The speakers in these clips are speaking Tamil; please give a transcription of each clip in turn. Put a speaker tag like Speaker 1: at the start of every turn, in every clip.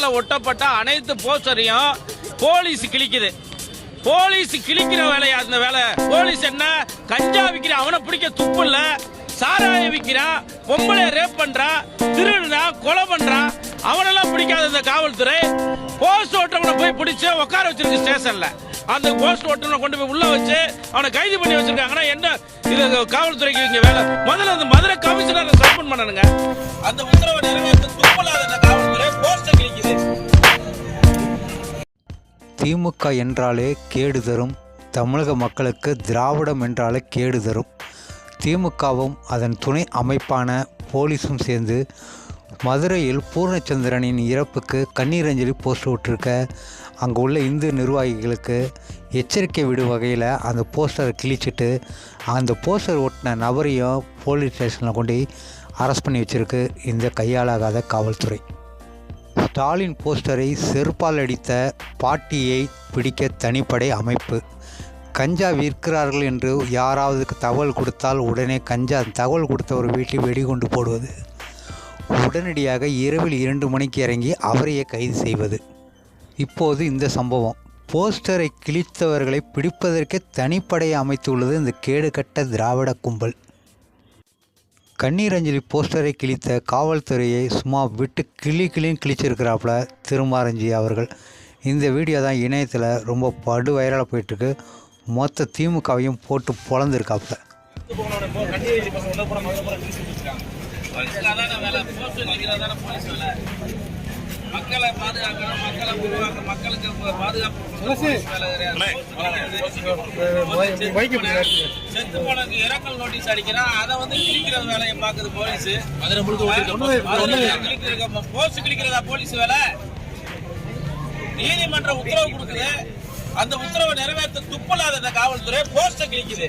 Speaker 1: நகர்ல ஒட்டப்பட்ட அனைத்து போஸ்டரையும் போலீஸ் கிழிக்குது. போலீஸ் கிழிக்கிற வேலையா அந்த வேலை. போலீஸ் என்ன? கஞ்சா விக்கிற அவனை பிடிக்க துப்பு இல்ல. சாராய விக்கிறான் பொம்பளை ரேப் பண்றா திருடுனா கொலை பண்றா. அவனெல்லாம் பிடிக்காத இந்த காவல்துறை. போஸ்ட் ஓட்டவனை போய் பிடிச்சு உட்கார வச்சிருக்கு ஸ்டேஷன்ல அந்த போஸ்ட் ஓட்டவனை கொண்டு போய் உள்ள வச்சு அவனை கைது பண்ணி வச்சிருக்காங்கன்னா என்ன? இது காவல்துறைக்கு இங்க வேலை. முதல்ல அந்த மதுரை கமிஷனர் சஸ்பெண்ட் பண்ணனுங்க அந்த உத்தரவை நிறைவேற்ற துப்பலாத கஷ்டம் கிடைக்குது
Speaker 2: திமுக என்றாலே கேடு தரும். தமிழக மக்களுக்கு திராவிடம் என்றாலே கேடு தரும். திமுகவும் அதன் துணை அமைப்பான போலீஸும் சேர்ந்து மதுரையில் பூர்ணச்சந்திரனின் இறப்புக்கு கண்ணீரஞ்சலி போஸ்ட் விட்டுருக்க அங்கே உள்ள இந்து நிர்வாகிகளுக்கு எச்சரிக்கை விடும் வகையில் அந்த போஸ்டரை கிழிச்சிட்டு அந்த போஸ்டர் ஒட்டின நபரையும் போலீஸ் ஸ்டேஷனில் கொண்டு அரெஸ்ட் பண்ணி வச்சிருக்கு இந்த கையாளாகாத காவல்துறை. ஸ்டாலின் போஸ்டரை செருப்பால் அடித்த பாட்டியை பிடிக்க தனிப்படை அமைப்பு. கஞ்சா விற்கிறார்கள் என்று யாராவது தகவல் கொடுத்தால் உடனே கஞ்சா தகவல் கொடுத்த ஒரு வீட்டில் வெடிகுண்டு போடுவது. உடனடியாக இரவில் இரண்டு மணிக்கு இறங்கி அவரையே கைது செய்வது. இப்போது இந்த சம்பவம். போஸ்டரை கிழித்தவர்களை பிடிப்பதற்கே தனிப்படையை அமைத்துள்ளது இந்த கேடுகட்ட திராவிட கும்பல். கண்ணீரஞ்சலி போஸ்டரை கிழித்த காவல்துறையை சும்மா விட்டு கிளி கிளின்னு கிழிச்சிருக்கிறாப்புல திருமாரஞ்சி அவர்கள். இந்த வீடியோ தான் இணையத்தில் ரொம்ப படு வைரலாக போயிட்டுருக்கு. மொத்த திமுகவையும் போட்டு பொழந்திருக்காப்புல.
Speaker 1: மக்களை பாதுகாக்கணும் மக்களை உருவாக்க மக்களுக்கு பாதுகாப்பு. செத்து போனதுக்கு இரங்கல் நோட்டீஸ் அடிக்கிறான். அதை வந்து கிழிக்கிற வேலையை பாக்குது போலீஸ். போஸ்ட் கிழிக்கிறதா போலீஸ் வேலை? நீதிமன்றம் உத்தரவு கொடுக்குது. அந்த உத்தரவை நிறைவேற்ற துப்பலாத இந்த காவல்துறை போஸ்ட கிழிக்குது.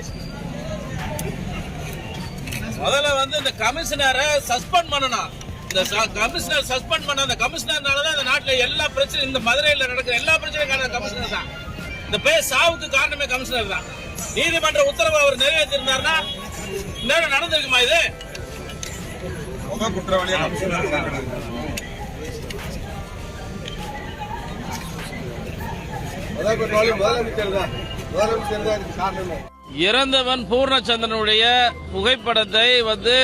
Speaker 1: முதல்ல வந்து இந்த கமிஷனரை சஸ்பெண்ட் பண்ணணும். இந்த கமிஷனர் சஸ்பெண்ட் பண்ண அந்த கமிஷனர்னால தான் இந்த நாட்டுல எல்லா பிரச்சனையும் இந்த மதுரையில் நடக்கிற எல்லா பிரச்சனையும் காரணம் கமிஷனர் தான். இந்த பேர் சாவுக்கு காரணமே கமிஷனர் தான். நீதிமன்ற உத்தரவு அவர் நிறைவேற்றி இருந்தாருன்னா நேரம் நடந்திருக்குமா இது?
Speaker 3: முதலமைச்சர் தான். முதலமைச்சர் தான் இதுக்கு காரணமே.
Speaker 1: இறந்தவன் பூர்ணச்சந்திரனுடைய புகைப்படத்தை வந்து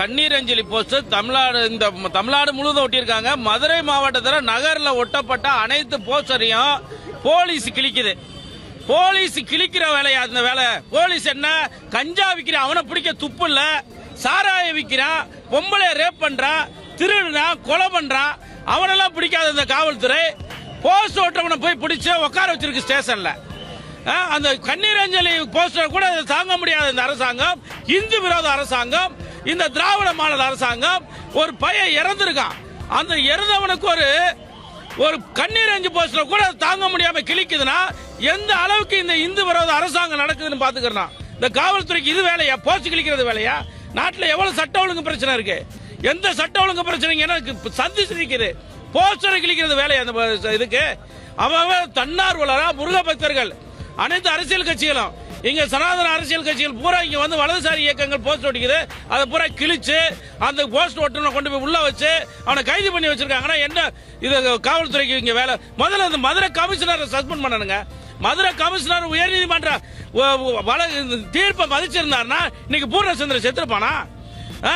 Speaker 1: கண்ணீர் அஞ்சலி போஸ்டர் தமிழ்நாடு இந்த தமிழ்நாடு முழுவதும் ஒட்டியிருக்காங்க. மதுரை மாவட்டத்தில் நகரில் ஒட்டப்பட்ட அனைத்து போஸ்டரையும் போலீஸ் கிழிக்குது. போலீஸ் கிழிக்கிற வேலையா அந்த வேலை? போலீஸ் என்ன? கஞ்சா விற்கிறான் அவனை பிடிக்க துப்பு இல்ல. சாராய விற்கிறான் பொம்பளை ரேப் பண்றான். திருடுறான். கொலை பண்றான். அவனெல்லாம் பிடிக்காத இந்த காவல்துறை. போஸ்ட் ஓட்டவனை போய் பிடிச்சு உட்கார வச்சிருக்கு ஸ்டேஷன்ல அந்த அந்த கண்ணீரஞ்சலி போஸ்டர் கூட தாங்க முடியாத இந்த அரசாங்கம் இந்து விரோத அரசாங்கம் இந்த திராவிட மாடல் அரசாங்கம் ஒரு பையன் இறந்துருக்கான். அந்த இறந்தவனுக்கு ஒரு ஒரு கண்ணீர் அஞ்சு போஸ்டர் கூட தாங்க முடியாம கிழிக்குதுன்னா எந்த அளவுக்கு இந்த இந்து விரோத அரசாங்கம் நடக்குதுன்னு பாத்துக்கிறோம் இந்த காவல்துறைக்கு இது வேலையா? போஸ்ட் கிழிக்கிறது வேலையா? நாட்டுல எவ்வளவு சட்ட ஒழுங்கு பிரச்சனை இருக்கு? எந்த சட்ட ஒழுங்கு பிரச்சனைங்க? எனக்கு சந்திச்சு போஸ்டர் கிழிக்கிறது வேலையா அந்த இதுக்கு? அவன் அவன் தன்னார்வலரா முருக பக்தர்கள் அனைத்து அரசியல் கட்சிகளும் இங்க சனாதன அரசியல் கட்சிகள் பூரா இங்க வந்து வலதுசாரி இயக்கங்கள் போஸ்ட் ஒட்டிக்குது. அதை பூரா கிழிச்சு அந்த போஸ்ட் ஒட்டனை கொண்டு போய் உள்ள வச்சு அவனை கைது பண்ணி வச்சிருக்காங்கன்னா என்ன? இது காவல்துறைக்கு இங்க வேலை. முதல்ல அந்த மதுரை கமிஷனரை சஸ்பெண்ட் பண்ணனுங்க மதுரை கமிஷனர் உயர்நீதிமன்ற இந்த தீர்ப்பை மதிச்சிருந்தாருன்னா இன்னைக்கு பூர்ணச்சந்திரன் செத்துருப்பானா?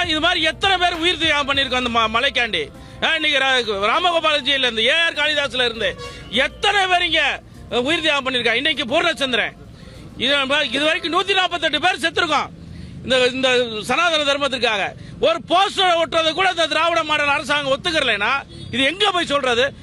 Speaker 1: இது மாதிரி எத்தனை பேர் உயிர் தியாகம் பண்ணியிருக்கோம் அந்த மலைக்காண்டி. ஆ, இன்னைக்கு ரா- ராமகோபாலஜியில இருந்து ஏஆர் காளிதாஸ்ல இருந்து எத்தனை பேர் இங்க உயிர் தியாகம் பண்ணியிருக்கா? இன்னைக்கு பூர்ணச்சந்திரன். இது வரைக்கும் நூத்தி நாற்பத்தெட்டு பேர் செத்துருக்கோம். இந்த இந்த சனாதன தர்மத்திற்காக. ஒரு போஸ்டர் ஒட்டுறது கூட இந்த திராவிட மாடல் அரசாங்கம் ஒத்துக்கிறலைன்னா இது எங்க போய் சொல்றது?